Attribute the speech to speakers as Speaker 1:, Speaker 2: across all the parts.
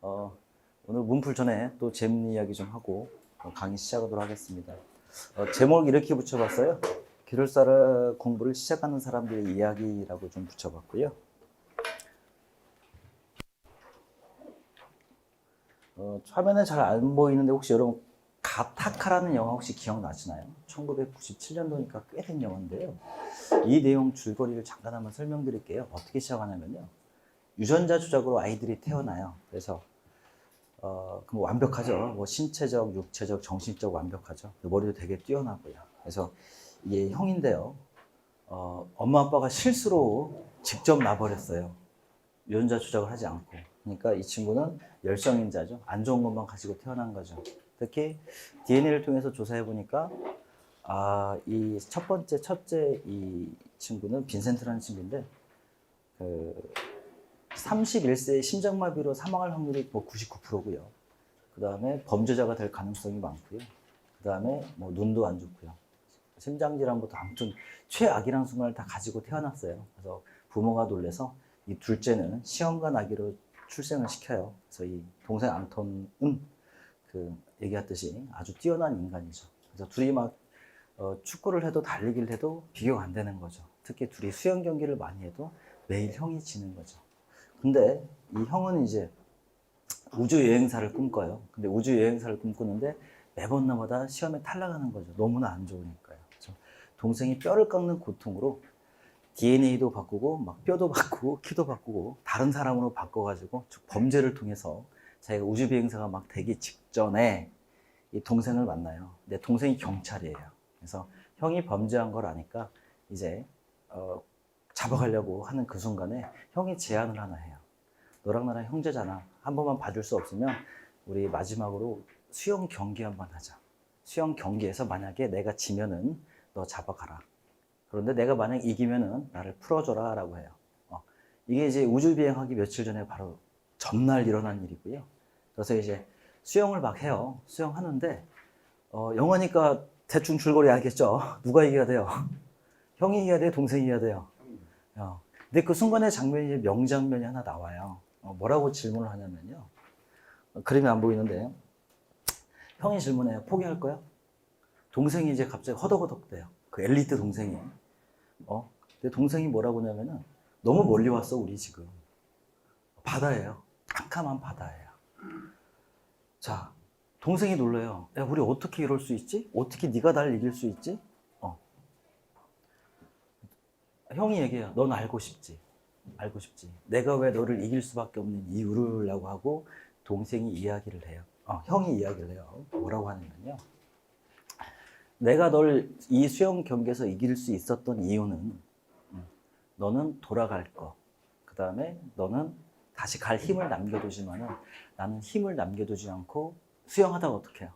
Speaker 1: 어, 오늘 문풀 전에 또 재밌는 이야기 좀 하고 어, 강의 시작하도록 하겠습니다. 어, 제목 이렇게 붙여봤어요. 기술사 공부를 시작하는 사람들의 이야기라고 좀 붙여봤고요. 어, 화면에 잘 안 보이는데 혹시 여러분 가타카라는 영화 혹시 기억나시나요? 1997년도니까 꽤 된 영화인데요. 이 내용 줄거리를 잠깐 한번 설명드릴게요. 어떻게 시작하냐면요. 유전자 조작으로 아이들이 태어나요. 그래서 어, 그럼 완벽하죠. 뭐 신체적, 육체적, 정신적 완벽하죠. 머리도 되게 뛰어나고요. 그래서 이게 형인데요. 어, 엄마 아빠가 실수로 직접 놔버렸어요. 유전자 조작을 하지 않고. 그러니까 이 친구는 열성인자죠. 안 좋은 것만 가지고 태어난 거죠. 특히 DNA를 통해서 조사해 보니까 아, 이 첫 번째 첫째 이 친구는 빈센트라는 친구인데 그 31세에 심장마비로 사망할 확률이 뭐 99%고요. 그 다음에 범죄자가 될 가능성이 많고요. 그 다음에 뭐 눈도 안 좋고요. 심장질환부터 아무튼 최악이란 순간을 다 가지고 태어났어요. 그래서 부모가 놀래서 이 둘째는 시험관 아기로 출생을 시켜요. 그래서 이 동생 앙톤은 그 얘기했듯이 아주 뛰어난 인간이죠. 그래서 둘이 막 어, 축구를 해도 달리기를 해도 비교가 안 되는 거죠. 특히 둘이 수영 경기를 많이 해도 매일 형이 지는 거죠. 근데 이 형은 이제 우주 여행사를 꿈꿔요. 근데 우주 여행사를 꿈꾸는데 매번 나마다 시험에 탈락하는 거죠. 너무나 안 좋으니까요. 그래서 동생이 뼈를 깎는 고통으로 DNA도 바꾸고 막 뼈도 바꾸고 키도 바꾸고 다른 사람으로 바꿔가지고 즉 범죄를 통해서 자기가 우주 비행사가 막 되기 직전에 이 동생을 만나요. 근데 동생이 경찰이에요. 그래서 형이 범죄한 걸 아니까 이제 어, 잡아가려고 하는 그 순간에 형이 제안을 하나 해요. 너랑 나랑 형제잖아. 한 번만 봐줄 수 없으면 우리 마지막으로 수영 경기 한 번 하자. 수영 경기에서 만약에 내가 지면은 너 잡아가라. 그런데 내가 만약 이기면은 나를 풀어줘라 라고 해요. 어, 이게 이제 우주 비행하기 며칠 전에 바로 전날 일어난 일이고요. 그래서 이제 수영을 막 해요. 수영하는데 어, 영화니까 대충 줄거리 알겠죠? 누가 이겨야 돼요? 형이 이겨야 돼요? 동생이 이겨야 돼요? 어, 근데 그 순간의 장면이 명장면이 하나 나와요. 어, 뭐라고 질문을 하냐면요. 어, 그림이 안 보이는데 형이 질문해요. 포기할 거야? 동생이 이제 갑자기 허덕허덕대요. 그 엘리트 동생이. 어? 근데 동생이 뭐라고 하냐면은 너무 멀리 왔어 우리 지금. 바다예요. 캄캄한 바다예요. 자, 동생이 놀래요. 야, 우리 어떻게 이럴 수 있지? 어떻게 네가 날 이길 수 있지? 어. 형이 얘기해요. 넌 알고 싶지. 알고 싶지. 내가 왜 너를 이길 수밖에 없는 이유를 라고 하고 동생이 이야기를 해요. 어, 형이 이야기를 해요. 뭐라고 하냐면요. 내가 널 이 수영 경기에서 이길 수 있었던 이유는 음, 너는 돌아갈 거. 그 다음에 너는 다시 갈 힘을 남겨두지만은 나는 힘을 남겨두지 않고 수영하다가 어떻게 해요?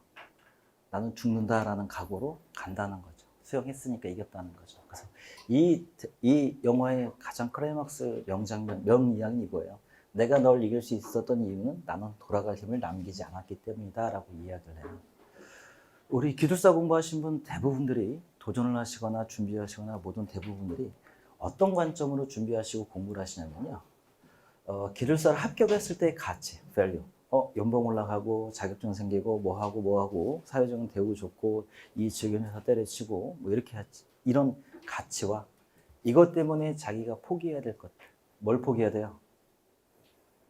Speaker 1: 나는 죽는다라는 각오로 간다는 거죠. 수영했으니까 이겼다는 거죠. 그래서 이, 이 영화의 가장 클라이막스 명장면, 명이야기는 이거예요. 내가 널 이길 수 있었던 이유는 나는 돌아갈 힘을 남기지 않았기 때문이다 라고 이야기를 해요. 우리 기술사 공부하신 분 대부분들이 도전을 하시거나 준비하시거나 모든 대부분들이 어떤 관점으로 준비하시고 공부를 하시냐면요. 어, 기술사를 합격했을 때의 가치, value. 어, 연봉 올라가고 자격증 생기고 뭐하고 뭐하고 사회적인 대우 좋고 이 직원 회사 때려치고 뭐 이렇게 하지. 이런 가치와 이것 때문에 자기가 포기해야 될 것들. 뭘 포기해야 돼요?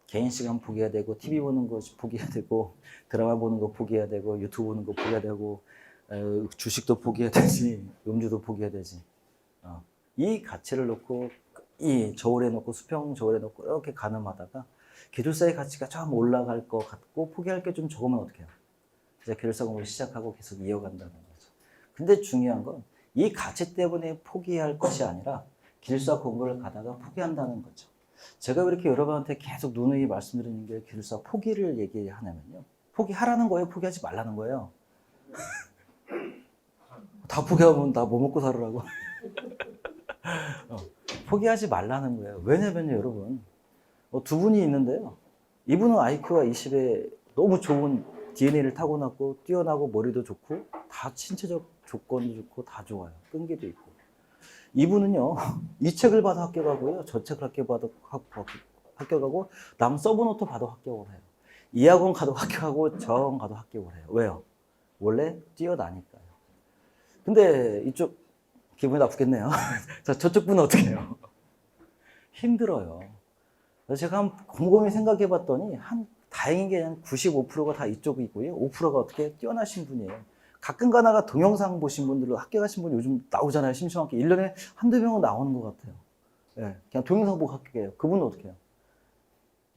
Speaker 1: 개인 시간 포기해야 되고 TV 보는 거 포기해야 되고 드라마 보는 거 포기해야 되고 유튜브 보는 거 포기해야 되고 에, 주식도 포기해야 되지 음주도 포기해야 되지 어. 이 가치를 놓고 이 저울에 놓고 수평 저울에 놓고 이렇게 가늠하다가 기술사의 가치가 좀 올라갈 것 같고 포기할 게 좀 적으면 어떻게 해요? 이제 기술사 공부를 시작하고 계속 이어간다는 거죠. 근데 중요한 건 이 가치 때문에 포기할 것이 아니라 기술사 공부를 가다가 포기한다는 거죠. 제가 왜 이렇게 여러분한테 계속 누누이 말씀드리는 게 기술사 포기를 얘기하냐면요. 포기하라는 거예요? 포기하지 말라는 거예요? 다 포기하면 나뭐 먹고 살으라고. 어, 포기하지 말라는 거예요. 왜냐면요, 여러분. 어, 두 분이 있는데요. 이분은 IQ가 20에 너무 좋은 DNA를 타고났고, 뛰어나고, 머리도 좋고, 다 신체적 조건도 좋고, 다 좋아요. 끈기도 있고. 이분은요, 이 책을 봐도 합격하고요, 저 책을 합격봐도 합격하고, 남 서브노트 봐도 합격을 해요. 이 학원 가도 합격하고 저 학원 가도 합격을 해요. 왜요? 원래 뛰어나니까요. 근데 이쪽 기분이 나쁘겠네요. 자, 저쪽 분은 어떻게 해요? 힘들어요. 그래서 제가 한 곰곰이 생각해 봤더니 한 다행인 게 한 95%가 다 이쪽이고요. 5%가 어떻게 뛰어나신 분이에요. 가끔 가다가 동영상 보신 분들로 합격하신 분 요즘 나오잖아요. 심심하게 1년에 한두 명은 나오는 것 같아요. 예. 그냥 동영상 보고 합격해요. 그분은 어떻게 해요?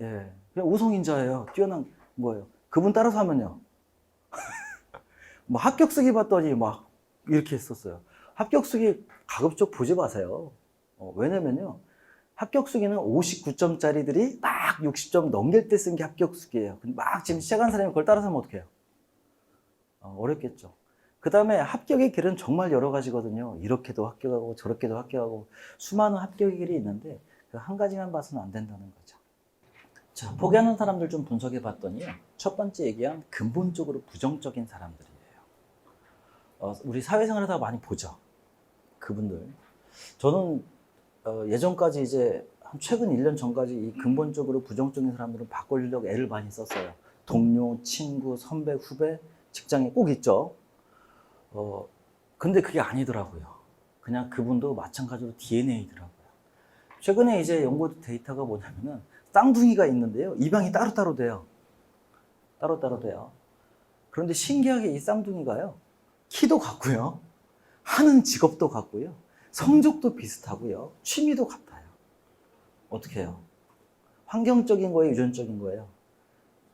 Speaker 1: 예. 그냥 우성인자예요. 뛰어난 거예요. 그분 따라서 하면요. 뭐 합격 쓰기 봤더니 막 이렇게 했었어요. 합격 쓰기 가급적 보지 마세요. 어, 왜냐면요. 합격 수기는 59점짜리들이 딱 60점 넘길 때 쓴 게 합격 수기예요. 근데 막 지금 시작한 사람이 그걸 따라서 하면 어떡해요? 어, 어렵겠죠. 그 다음에 합격의 길은 정말 여러 가지거든요. 이렇게도 합격하고 저렇게도 합격하고 수많은 합격의 길이 있는데 그 한 가지만 봐서는 안 된다는 거죠. 자, 포기하는 사람들 좀 분석해 봤더니요. 첫 번째 얘기한 근본적으로 부정적인 사람들이에요. 어, 우리 사회생활에서 많이 보죠. 그분들. 저는 어, 예전까지 이제 한 최근 1년 전까지 이 근본적으로 부정적인 사람들은 바꾸려고 애를 많이 썼어요. 동료, 친구, 선배, 후배, 직장에 꼭 있죠. 어, 근데 그게 아니더라고요. 그냥 그분도 마찬가지로 DNA더라고요. 최근에 이제 연구 데이터가 뭐냐면은 쌍둥이가 있는데요. 입양이 따로따로 돼요. 따로따로 돼요. 그런데 신기하게 이 쌍둥이가요. 키도 같고요. 하는 직업도 같고요. 성적도 비슷하고요. 취미도 같아요. 어떻게 해요? 환경적인 거예요? 유전적인 거예요?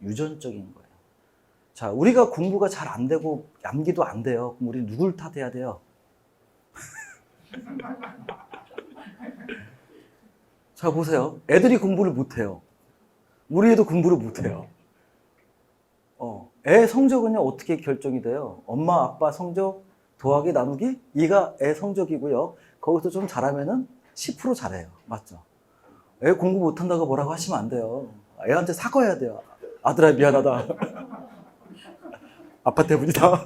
Speaker 1: 유전적인 거예요. 자, 우리가 공부가 잘 안 되고 암기도 안 돼요. 그럼 우리 누굴 탓해야 돼요? 자, 보세요. 애들이 공부를 못 해요. 우리 애도 공부를 못 해요. 어, 애 성적은요, 어떻게 결정이 돼요? 엄마, 아빠 성적 더하기 나누기? 이가 애 성적이고요. 거기서 좀 잘하면은 10% 잘해요. 맞죠? 애 공부 못한다고 뭐라고 하시면 안 돼요. 애한테 사과해야 돼요. 아들아, 미안하다. 아빠 때문이다.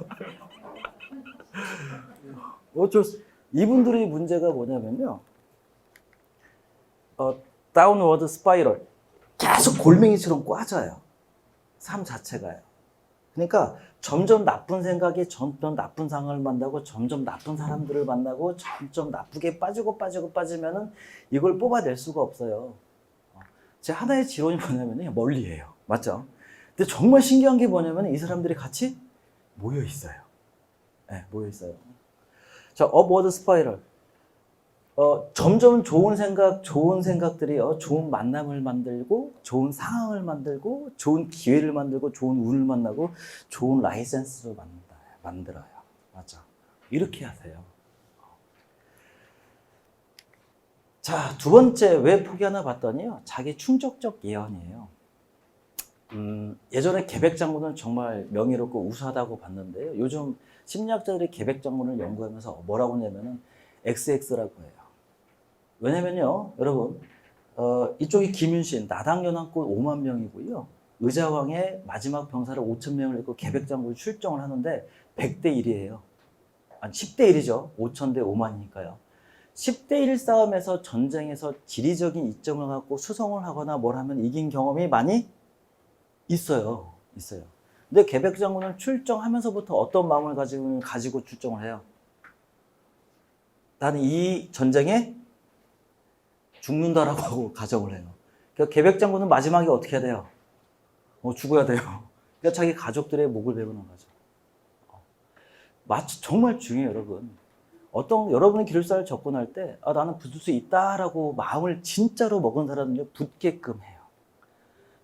Speaker 1: 어쩔 수, 이분들의 문제가 뭐냐면요. 어, 다운워드 스파이럴. 계속 골뱅이처럼 꽈져요. 삶 자체가요. 그러니까 점점 나쁜 생각에 점점 나쁜 상황을 만나고 점점 나쁜 사람들을 만나고 점점 나쁘게 빠지고 빠지고 빠지면은 이걸 뽑아낼 수가 없어요. 어, 제 하나의 지론이 뭐냐면요. 멀리해요. 맞죠? 근데 정말 신기한 게 뭐냐면 이 사람들이 같이 모여 있어요. 네, 모여 있어요. 자, 업워드 스파이럴. 어, 점점 좋은 생각, 좋은 생각들이 요, 좋은 만남을 만들고, 좋은 상황을 만들고, 좋은 기회를 만들고, 좋은 운을 만나고, 좋은 라이센스를 만든다, 만들어요. 맞아. 이렇게 하세요. 자, 두 번째 왜 포기하나 봤더니요, 자기 충족적 예언이에요. 음, 예전에 계백장군은 정말 명예롭고 우수하다고 봤는데요. 요즘 심리학자들이 계백장군을 연구하면서 뭐라고 하냐면은 XX라고 해요. 왜냐면요, 여러분, 어, 이쪽이 김윤신, 나당연합군 5만 명이고요. 의자왕의 마지막 병사를 5천 명을 잃고 계백장군이 출정을 하는데 100대 1이에요. 아니, 10대 1이죠. 5천 대 5만이니까요. 10대 1 싸움에서 전쟁에서 지리적인 이점을 갖고 수성을 하거나 뭘 하면 이긴 경험이 많이 있어요. 있어요. 근데 계백장군은 출정하면서부터 어떤 마음을 가지고 출정을 해요? 나는 이 전쟁에 죽는다라고 하고 가정을 해요. 그러니까 계백장군은 마지막에 어떻게 해야 돼요? 어, 죽어야 돼요. 그러니까 자기 가족들의 목을 베우는 거죠. 어. 마치 정말 중요해요, 여러분. 어떤 여러분의 기술사를 접근할 때 아, 나는 붙을 수 있다라고 마음을 진짜로 먹은 사람은요 붙게끔 해요.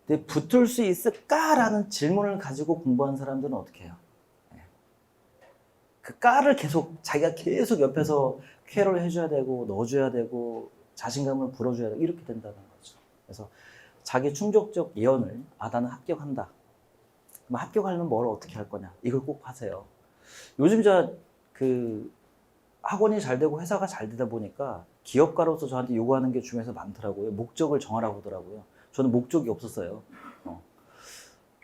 Speaker 1: 근데 붙을 수 있을까라는 질문을 가지고 공부한 사람들은 어떻게 해요? 네. 그 까를 계속 자기가 계속 옆에서 케어를 해줘야 되고 넣어줘야 되고 자신감을 불어줘야 되고 이렇게 된다는 거죠. 그래서 자기 충족적 예언을 아 나는 합격한다. 그럼 합격하려면 뭘 어떻게 할 거냐 이걸 꼭 하세요. 요즘 저그 학원이 잘 되고 회사가 잘 되다 보니까 기업가로서 저한테 요구하는 게 주변에서 많더라고요. 목적을 정하라고 하더라고요. 저는 목적이 없었어요. 어,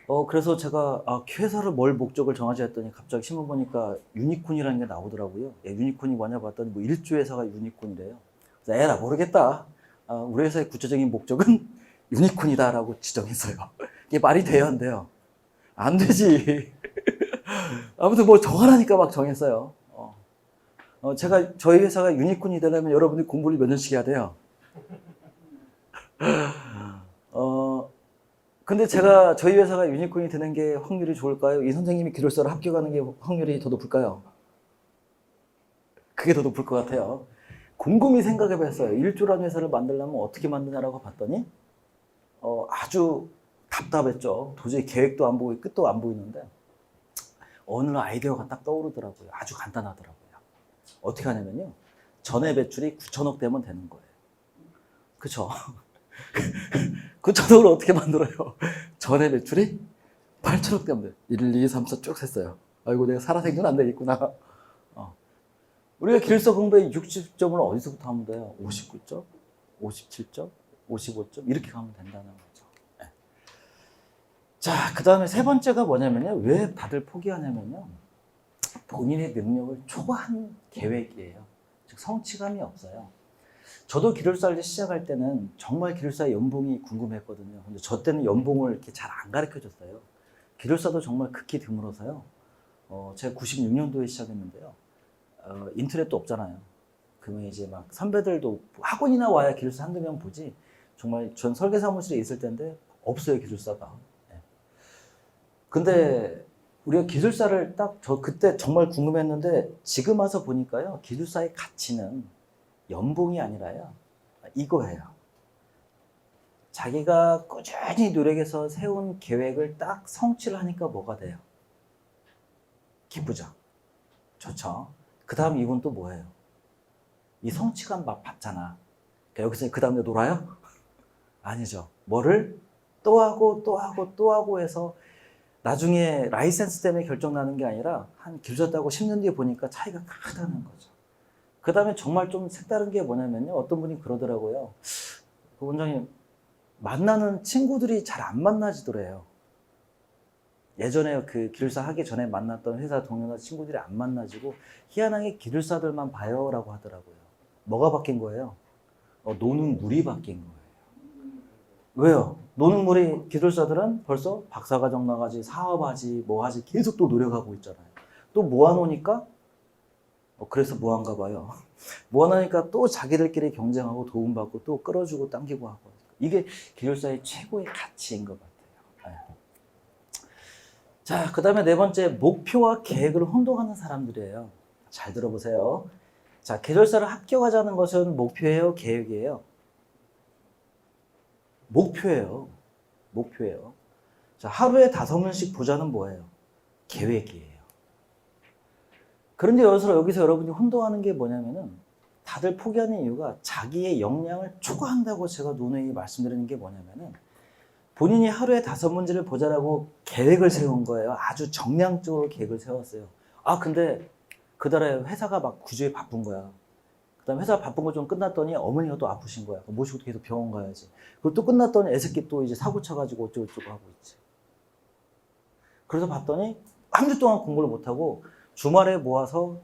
Speaker 1: 어, 그래서 제가 아, 회사를 뭘 목적을 정하지 했더니 갑자기 신문 보니까 유니콘이라는 게 나오더라고요. 예, 유니콘이 뭐냐 봤더니 뭐 일조 회사가 유니콘이래요. 에라 모르겠다. 아, 우리 회사의 구체적인 목적은 유니콘이다라고 지정했어요. 이게 말이 돼요, 안 돼요? 안 되지. 아무튼 뭐 정하라니까 막 정했어요. 어. 어, 제가 저희 회사가 유니콘이 되려면 여러분이 공부를 몇 년씩 해야 돼요. 어, 근데 제가 저희 회사가 유니콘이 되는 게 확률이 좋을까요? 이 선생님이 기술사를 합격하는 게 확률이 더 높을까요? 그게 더 높을 것 같아요. 곰곰이 생각해 봤어요. 일조라는 회사를 만들려면 어떻게 만드냐라고 봤더니 어, 아주 답답했죠. 도저히 계획도 안 보고 끝도 안 보이는데 어느 날 아이디어가 딱 떠오르더라고요. 아주 간단하더라고요. 어떻게 하냐면요. 전해 배출이 9천억 되면 되는 거예요. 그쵸? 9천억을 어떻게 만들어요? 전해 배출이 8천억 되면 돼요. 1, 2, 3, 4쭉 셌어요. 아이고, 내가 살아생전 안 되겠구나. 어. 우리가 길서 공부에 60점을 어디서부터 하면 돼요? 59점? 57점? 55점? 이렇게 가면 된다는 거죠. 네. 자, 그 다음에 세 번째가 뭐냐면요. 왜 다들 포기하냐면요. 본인의 능력을 초과한 계획이에요. 즉, 성취감이 없어요. 저도 기술사를 시작할 때는 정말 기술사의 연봉이 궁금했거든요. 근데 저 때는 연봉을 이렇게 잘 안 가르쳐 줬어요. 기술사도 정말 극히 드물어서요. 어, 제가 96년도에 시작했는데요. 어, 인터넷도 없잖아요. 그러면 이제 막 선배들도 학원이나 와야 기술사 한두 명 보지. 정말 전 설계 사무실에 있을 텐데 없어요, 기술사가. 네. 근데 우리가 기술사를 딱 저 그때 정말 궁금했는데 지금 와서 보니까요. 기술사의 가치는 연봉이 아니라요. 이거예요. 자기가 꾸준히 노력해서 세운 계획을 딱 성취를 하니까 뭐가 돼요? 기쁘죠? 좋죠? 그 다음 이건 또 뭐예요? 이 성취감 막 받잖아. 그러니까 여기서 그 다음에 놀아요? 아니죠. 뭐를 또 하고 또 하고 또 하고 해서 나중에 라이센스 때문에 결정나는 게 아니라 한 길졌다고 10년 뒤에 보니까 차이가 크다는 거죠. 그 다음에 정말 좀 색다른 게 뭐냐면요. 어떤 분이 그러더라고요. 그 원장님, 만나는 친구들이 잘 안 만나지더래요. 예전에 그 기술사 하기 전에 만났던 회사 동료나 친구들이 안 만나지고 희한하게 기술사들만 봐요라고 하더라고요. 뭐가 바뀐 거예요? 어, 노는 물이 바뀐 거예요. 왜요? 노는 물이 기술사들은 벌써 박사과정 나가지 사업하지 뭐하지 계속 또 노력하고 있잖아요. 또 모아놓으니까 어, 그래서 뭐한가 봐요. 모아놓으니까 또 자기들끼리 경쟁하고 도움받고 또 끌어주고 당기고 하고 이게 기술사의 최고의 가치인 것 같아요. 네. 자, 그 다음에 네 번째, 목표와 계획을 혼동하는 사람들이에요. 잘 들어보세요. 자, 계절사를 합격하자는 것은 목표예요, 계획이에요? 목표예요. 목표예요. 자, 하루에 다섯 문씩 보자는 뭐예요? 계획이에요. 그런데 여기서, 여기서 여러분이 혼동하는 게 뭐냐면은 다들 포기하는 이유가 자기의 역량을 초과한다고 제가 누누이 말씀드리는 게 뭐냐면은 본인이 하루에 다섯 문제를 보자라고 계획을 세운 거예요. 아주 정량적으로 계획을 세웠어요. 아, 근데 그 달에 회사가 막 구조에 바쁜 거야. 그 다음에 회사 바쁜 거 좀 끝났더니 어머니가 또 아프신 거야. 모시고 계속 병원 가야지. 그리고 또 끝났더니 애새끼 또 이제 사고 쳐가지고 어쩌고저쩌고 하고 있지. 그래서 봤더니 한 주 동안 공부를 못하고 주말에 모아서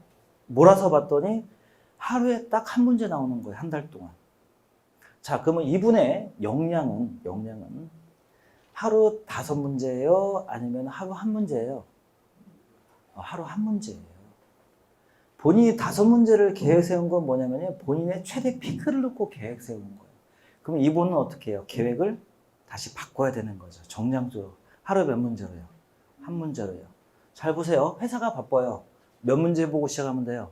Speaker 1: 몰아서 봤더니 하루에 딱 한 문제 나오는 거예요. 한 달 동안. 자, 그러면 이분의 역량은, 역량은 하루 다섯 문제예요? 아니면 하루 한 문제예요? 어, 하루 한 문제예요. 본인이 다섯 문제를 계획 세운 건 뭐냐면요. 본인의 최대 피크를 놓고 계획 세운 거예요. 그럼 이분은 어떻게 해요? 계획을 다시 바꿔야 되는 거죠. 정량적으로. 하루 몇 문제로요? 한 문제로요. 잘 보세요. 회사가 바빠요. 몇 문제 보고 시작하면 돼요?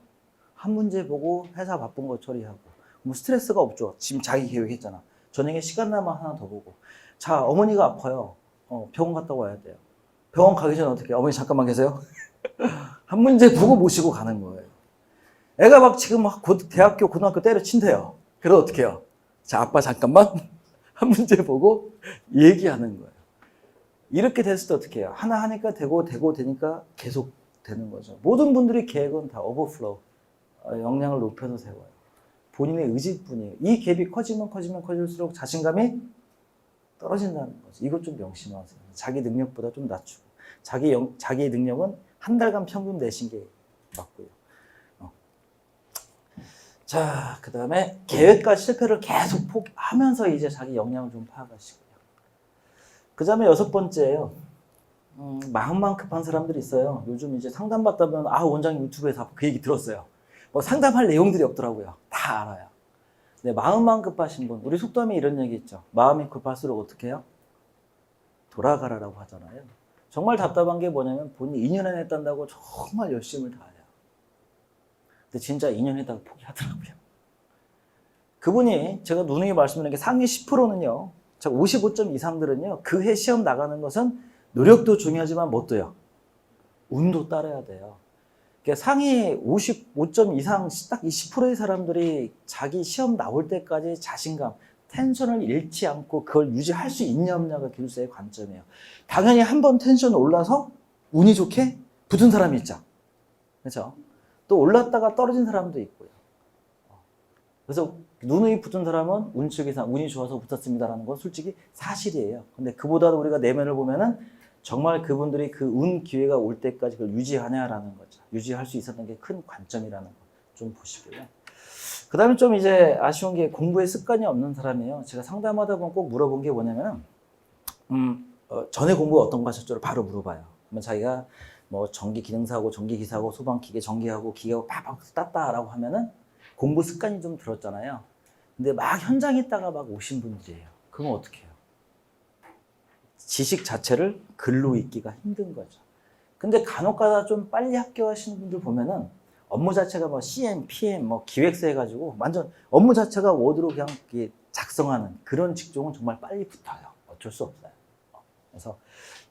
Speaker 1: 한 문제 보고 회사 바쁜 거 처리하고. 뭐 스트레스가 없죠. 지금 자기 계획했잖아. 저녁에 시간 나면 하나 더 보고. 자, 어머니가 아파요. 어, 병원 갔다 와야 돼요. 병원 가기 전에 어떻게? 어머니 잠깐만 계세요. 한 문제 보고 모시고 가는 거예요. 애가 막 지금 막곧 대학교, 고등학교 때려친대요. 그래서 어떻게 해요? 자, 아빠 잠깐만 한 문제 보고 얘기하는 거예요. 이렇게 됐을 때 어떻게 해요? 하나 하니까 되고 되고 되니까 계속 되는 거죠. 모든 분들이 계획은 다 오버플로우, 어, 역량을 높여서 세워요. 본인의 의지뿐이에요. 이 갭이 커지면 커지면 커질수록 자신감이 떨어진다는 거죠. 이것 좀 명심하세요. 자기 능력보다 좀 낮추고. 자기 영, 자기 능력은 한 달간 평균 내신 게 맞고요. 어. 자, 그 다음에 계획과 실패를 계속 포기하면서 이제 자기 역량을 좀 파악하시고요. 그 다음에 여섯 번째예요. 음, 마음만 급한 사람들이 있어요. 요즘 이제 상담받다 보면 아 원장님 유튜브에서 그 얘기 들었어요. 뭐 상담할 내용들이 없더라고요. 다 알아요. 네, 마음만 급하신 분, 우리 속담에 이런 얘기 있죠. 마음이 급할수록 어떻게 해요? 돌아가라라고 하잖아요. 정말 답답한 게 뭐냐면 본인이 2년 안에 했단다고 정말 열심을 다해요. 근데 진짜 2년 했다가 포기하더라고요. 그분이 제가 누누이 말씀드린 게 상위 10%는요. 자, 55점 이상들은요. 그 해 시험 나가는 것은 노력도 중요하지만 뭣도요? 운도 따라야 돼요. 그러니까 상위 55점 이상 딱 20%의 사람들이 자기 시험 나올 때까지 자신감, 텐션을 잃지 않고 그걸 유지할 수 있냐 없냐가 기술사의 관점이에요. 당연히 한 번 텐션 올라서 운이 좋게 붙은 사람이 있죠. 그렇죠? 또 올랐다가 떨어진 사람도 있고요. 그래서 누누이 붙은 사람은 운측이상 운이 좋아서 붙었습니다라는 건 솔직히 사실이에요. 근데 그보다도 우리가 내면을 보면은 정말 그분들이 그 운 기회가 올 때까지 그걸 유지하냐라는 거죠. 유지할 수 있었던 게 큰 관점이라는 거 좀 보시고요. 그 다음에 좀 이제 아쉬운 게 공부에 습관이 없는 사람이에요. 제가 상담하다 보면 꼭 물어본 게 뭐냐면은, 음, 어, 전에 공부 어떤 거 하셨죠? 바로 물어봐요. 그러면 자기가 뭐 전기 기능사고, 전기 기사고, 소방 기계 전기하고, 기계하고 팍팍 땄다라고 하면은 공부 습관이 좀 들었잖아요. 근데 막 현장에 있다가 막 오신 분들이에요. 그럼 어떻게? 지식 자체를 글로 읽기가 힘든 거죠. 근데 간혹 가다 좀 빨리 합격하시는 분들 보면은 업무 자체가 뭐 CM, PM, 뭐 기획서 해가지고 완전 업무 자체가 워드로 그냥 작성하는 그런 직종은 정말 빨리 붙어요. 어쩔 수 없어요. 그래서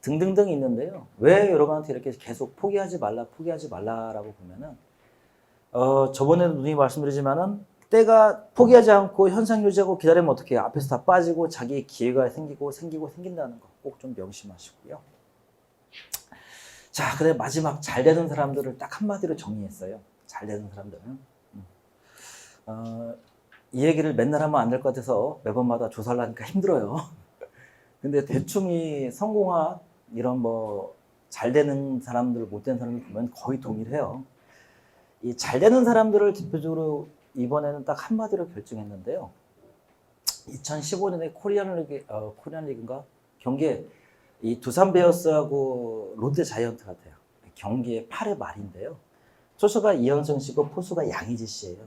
Speaker 1: 등등등 있는데요. 왜 여러분한테 이렇게 계속 포기하지 말라, 포기하지 말라라고 보면은 어, 저번에도 누님 말씀드리지만은 때가 포기하지 않고 현상 유지하고 기다리면 어떻게 해요? 앞에서 다 빠지고 자기 기회가 생기고 생기고 생긴다는 거 꼭 좀 명심하시고요. 자, 그래 마지막 잘 되는 사람들을 딱 한마디로 정리했어요. 잘 되는 사람들은. 음. 어, 이 얘기를 맨날 하면 안 될 것 같아서 매번마다 조사를 하니까 힘들어요. 근데 대충 이 성공한 이런 뭐 잘 되는 사람들, 못 되는 사람들 보면 거의 동일해요. 이 잘 되는 사람들을 대표적으로 이번에는 딱 한마디로 결정했는데요. 2015년에 코리안 리그, 어, 코리안 리그인가? 경기에 이 두산 베어스하고 롯데 자이언트 같아요. 경기의 8회 말인데요. 투수가 이현성 씨고 포수가 양의지 씨예요.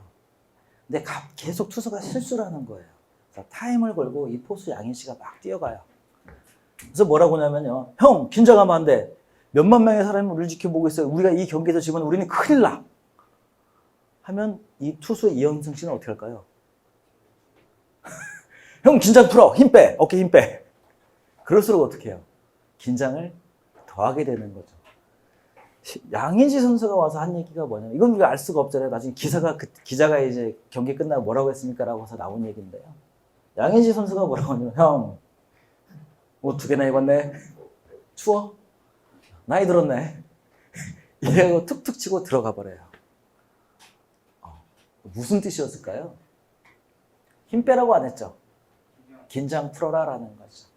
Speaker 1: 근데 가- 계속 투수가 실수를 하는 거예요. 타임을 걸고 이 포수 양의지 씨가 막 뛰어가요. 그래서 뭐라고 하냐면요. 형, 긴장하면 안 돼. 몇만 명의 사람이 우리를 지켜보고 있어요. 우리가 이 경기에서 지면 우리는 큰일 나. 하면 이 투수 이현승 씨는 어떻게 할까요? 형 긴장 풀어. 힘 빼. 어깨 힘 빼. 그럴수록 어떻게 해요? 긴장을 더하게 되는 거죠. 시- 양의지 선수가 와서 한 얘기가 뭐냐면 이건 우리가 알 수가 없잖아요. 나중에 기사가 그 기자가 이제 경기 끝나고 뭐라고 했습니까라고 해서 나온 얘기인데요. 양의지 선수가 뭐라고 하냐면 형, 옷 두 개나 입었네. 추워? 나이 들었네. 이래고 툭툭 치고 들어가 버려요. 어, 무슨 뜻이었을까요? 힘 빼라고 안 했죠. 긴장 풀어라라는 거죠.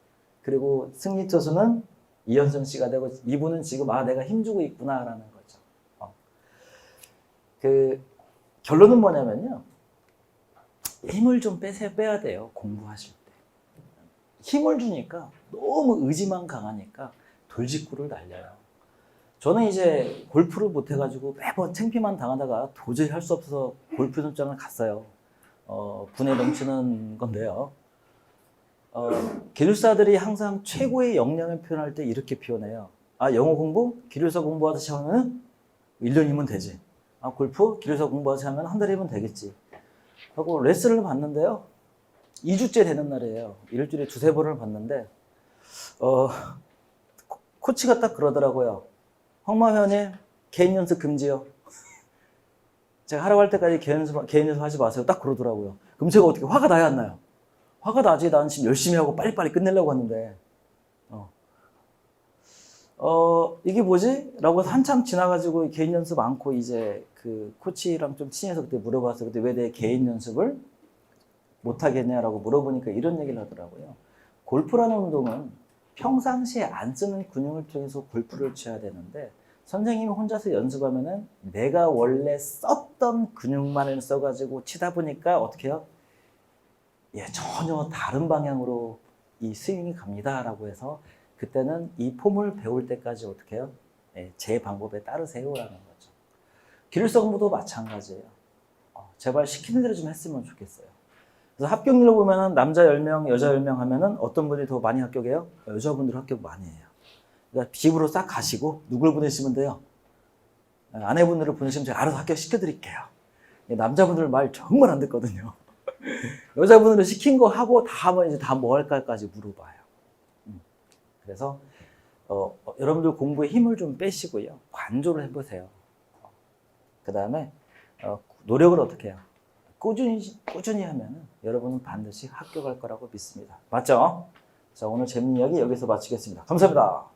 Speaker 1: 그리고 승리 투수는 이현정 씨가 되고 이분은 지금 아 내가 힘주고 있구나라는 거죠. 어. 그 결론은 뭐냐면요. 힘을 좀 빼세 빼야 돼요. 공부하실 때. 힘을 주니까 너무 의지만 강하니까 돌직구를 날려요. 저는 이제 골프를 못 해가지고 매번 창피만 당하다가 도저히 할 수 없어서 골프 연장을 갔어요. 어, 분에 넘치는 건데요. 어, 기술사들이 항상 최고의 역량을 표현할 때 이렇게 표현해요. 아, 영어 공부? 기술사 공부하듯이 하면 1년이면 되지. 아, 골프? 기술사 공부하듯이 하면 한 달이면 되겠지. 하고 레슨을 받는데요. 2주째 되는 날이에요. 일주일에 두세 번을 받는데, 어, 코- 코치가 딱 그러더라고요. 황마 회원님, 개인 연습 금지요. 제가 하라고 할 때까지 개인 연습, 개인 연습 하지 마세요. 딱 그러더라고요. 그럼 제가 어떻게 화가 나야 안 나요? 화가 나지. 난 지금 열심히 하고 빨리빨리 끝내려고 하는데. 어. 어, 이게 뭐지? 라고 한참 지나가지고 개인 연습 않고 이제 그 코치랑 좀 친해서 그때 물어봤어요. 그때 왜 내 개인 연습을 못하겠냐라고 물어보니까 이런 얘기를 하더라고요. 골프라는 운동은 평상시에 안 쓰는 근육을 통해서 골프를 쳐야 되는데 선생님이 혼자서 연습하면은 내가 원래 썼던 근육만을 써가지고 치다 보니까 어떻게 해요? 예, 전혀 다른 방향으로 이 스윙이 갑니다라고 해서 그때는 이 폼을 배울 때까지 어떻게 해요? 예, 제 방법에 따르세요라는 거죠. 기술성부도 마찬가지예요. 어, 제발 시키는 대로 좀 했으면 좋겠어요. 그래서 합격률을 보면은 남자 10명, 여자 10명 하면은 어떤 분이 더 많이 합격해요? 여자분들 합격 많이 해요. 그러니까 집으로 싹 가시고 누굴 보내시면 돼요? 예, 아내분들을 보내시면 제가 알아서 합격시켜 드릴게요. 남자분들 말 정말 안 듣거든요. 여자분들은 시킨 거 하고 다 하면 이제 다 뭐 할까까지 물어봐요. 음. 그래서 어, 어, 여러분들 공부에 힘을 좀 빼시고요. 관조를 해보세요. 그 다음에 어, 노력을 어떻게 해요? 꾸준히, 꾸준히 하면 여러분은 반드시 합격할 거라고 믿습니다. 맞죠? 자, 오늘 재밌는 이야기 여기서 마치겠습니다. 감사합니다.